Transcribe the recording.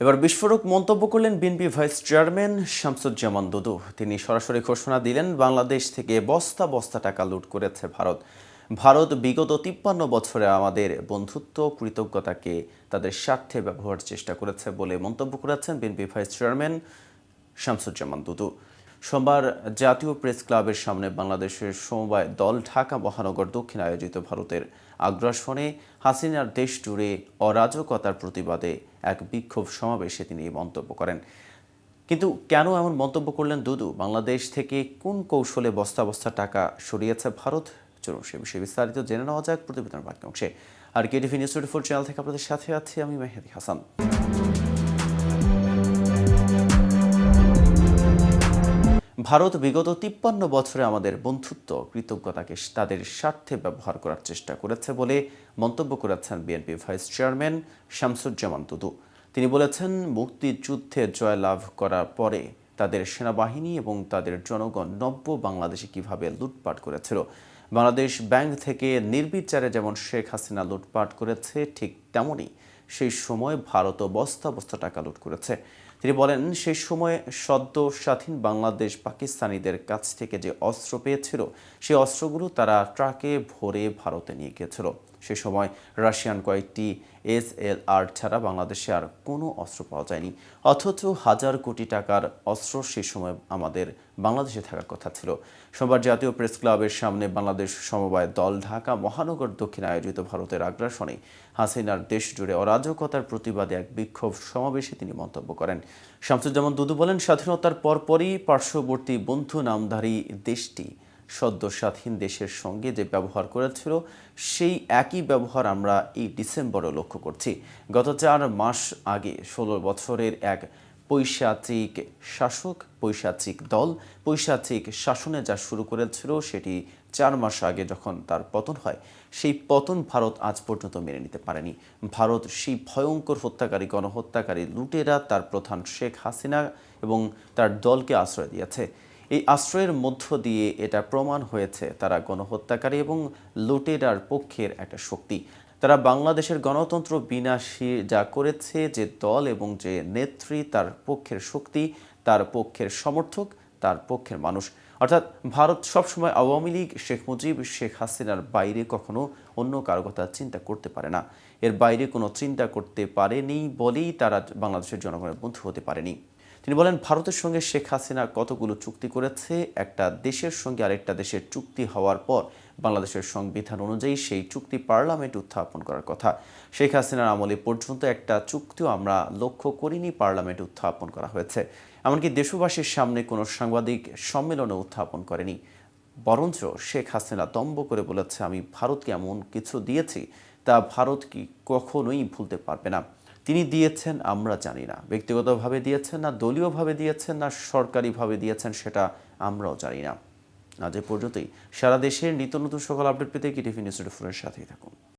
এবার বিস্ফোরক মন্তব্য করলেন BNP vice chairman Shamsuzzaman Dudu. তিনি সরাসরি ঘোষণা দিলেন, বাংলাদেশ থেকে বস্তা বস্তা টাকা লুট করেছে ভারত। ভারত বিগত তিপ্পান্ন বছরে আমাদের বন্ধুত্ব, কৃতজ্ঞতাকে তাদের স্বার্থে ব্যবহার চেষ্টা করেছে বলে মন্তব্য করেছেন BNP vice chairman Shamsuzzaman Dudu. সোমবার জাতীয় প্রেস ক্লাবের সামনে বাংলাদেশের সমবায় দল ঢাকা মহানগর দক্ষিণ আয়োজিত ভারতের আগ্রাসনে হাসিনার দেশ জুড়ে অরাজকতার প্রতিবাদে এক বিক্ষোভ সমাবেশে তিনি এই মন্তব্য করেন। কিন্তু কেন এমন মন্তব্য করলেন দুদু? বাংলাদেশ থেকে কোন কৌশলে বস্তা বস্তা টাকা সরিয়েছে ভারত? চলুন সে বিষয়ে বিস্তারিত জেনে নেওয়া যাক প্রতিবেদন বাকি অংশে আর KTV news twenty four channel থেকে আপনাদের সাথে আছি আমি মেহেদি হাসান। ভারত বিগত তিপ্পান্ন বছরে আমাদের বন্ধুত্ব, কৃতজ্ঞতাকে তাদের স্বার্থে ব্যবহার করার চেষ্টা করেছে বলে মন্তব্য করেছেন BNP vice chairman Shamsuzzaman Dudu. তিনি বলেছেন, মুক্তিযুদ্ধে জয়লাভ করার পরে তাদের সেনাবাহিনী এবং তাদের জনগণ নব্য বাংলাদেশে কীভাবে লুটপাট করেছিল। বাংলাদেশ ব্যাংক থেকে নির্বিচারে যেমন শেখ হাসিনা লুটপাট করেছে, ঠিক তেমনই সেই সময় ভারতও বস্তা বস্তা টাকা লুট করেছে। তিনি বলেন সেই সময় সদ্য স্বাধীন বাংলাদেশ পাকিস্তানিদের কাছ থেকে যে অস্ত্র পেয়েছিল সেই অস্ত্রগুলো তারা ট্রাকে ভরে ভারতে নিয়ে গিয়েছিল। সে সময় রাশিয়ান কয়েকটি এস এল আর ছাড়া বাংলাদেশে আর কোনো অস্ত্র পাওয়া যায়নি। অথচ হাজার কোটি টাকার অস্ত্র সে সময় আমাদের বাংলাদেশে থাকার কথা ছিল। সোমবার জাতীয় প্রেস ক্লাবের সামনে বাংলাদেশ সমবায় দল ঢাকা মহানগর দক্ষিণ আয়োজিত ভারতের আগ্রাসনে হাসিনার দেশ জুড়ে অরাজকতার প্রতিবাদে এক বিক্ষোভ সমাবেশে তিনি মন্তব্য করেন। শামসুজ্জামান দুদু বলেন, স্বাধীনতার পরপরই পার্শ্ববর্তী বন্ধু নামধারী দেশটি সদ্য স্বাধীন দেশের সঙ্গে যে ব্যবহার করেছিল, সেই একই ব্যবহার আমরা এই ডিসেম্বরও লক্ষ্য করছি। গত চার মাস আগে ষোলো বছরের এক পৈশাচিক শাসক, পৈশাচিক দল। পৈশাচিক শাসনে যা শুরু করেছিল সেটি চার মাস আগে যখন তার পতন হয়, সেই পতন ভারত আজ পর্যন্ত মেনে নিতে পারেনি। ভারত সেই ভয়ঙ্কর হত্যাকারী, গণহত্যাকারী লুটেরা তার প্রধান শেখ হাসিনা এবং তার দলকে আশ্রয় দিয়েছে। এই আশ্রয়ের মধ্য দিয়ে এটা প্রমাণ হয়েছে তারা গণহত্যাকারী এবং লুটেরার পক্ষের একটা শক্তি। তারা বাংলাদেশের গণতন্ত্র বিনাশী যা করেছে, যে দল এবং যে নেত্রী, তার পক্ষের শক্তি, তার পক্ষের সমর্থক, তার পক্ষের মানুষ। অর্থাৎ ভারত সবসময় আওয়ামী লীগ, শেখ মুজিব, শেখ হাসিনার বাইরে কখনো অন্য কারও কথা চিন্তা করতে পারে না। এর বাইরে কোনো চিন্তা করতে পারেনি বলেই তারা বাংলাদেশের জনগণের বন্ধু হতে পারেনি। তিনি বলেন, ভারতের সঙ্গে শেখ হাসিনা কতগুলো চুক্তি করেছে, একটা দেশের সঙ্গে আরেকটা দেশের চুক্তি হওয়ার পর বাংলাদেশের সংবিধান অনুযায়ী সেই চুক্তি পার্লামেন্ট উত্থাপন করার কথা। শেখ হাসিনার আমলে পর্যন্ত একটা চুক্তিও আমরা লক্ষ্য করিনি পার্লামেন্ট উত্থাপন করা হয়েছে। এমনকি দেশবাসীর সামনে কোনো সাংবাদিক সম্মেলনে উত্থাপন করেনি। বরঞ্চ শেখ হাসিনা দম্ব করে বলেছে, আমি ভারতকে এমন কিছু দিয়েছি তা ভারত কি কখনোই ভুলতে পারবে না। তিনি দিয়েছেন, আমরা জানি না। ব্যক্তিগতভাবে দিয়েছেন না, দলীয়ভাবে দিয়েছেন না, সরকারিভাবে দিয়েছেন, সেটা আমরাও জানি না। আজ এ পর্যন্তই। সারা দেশের নিত্য নতুন সকল আপডেট পেতে কি টিভি নিউজ সাথেই থাকুন।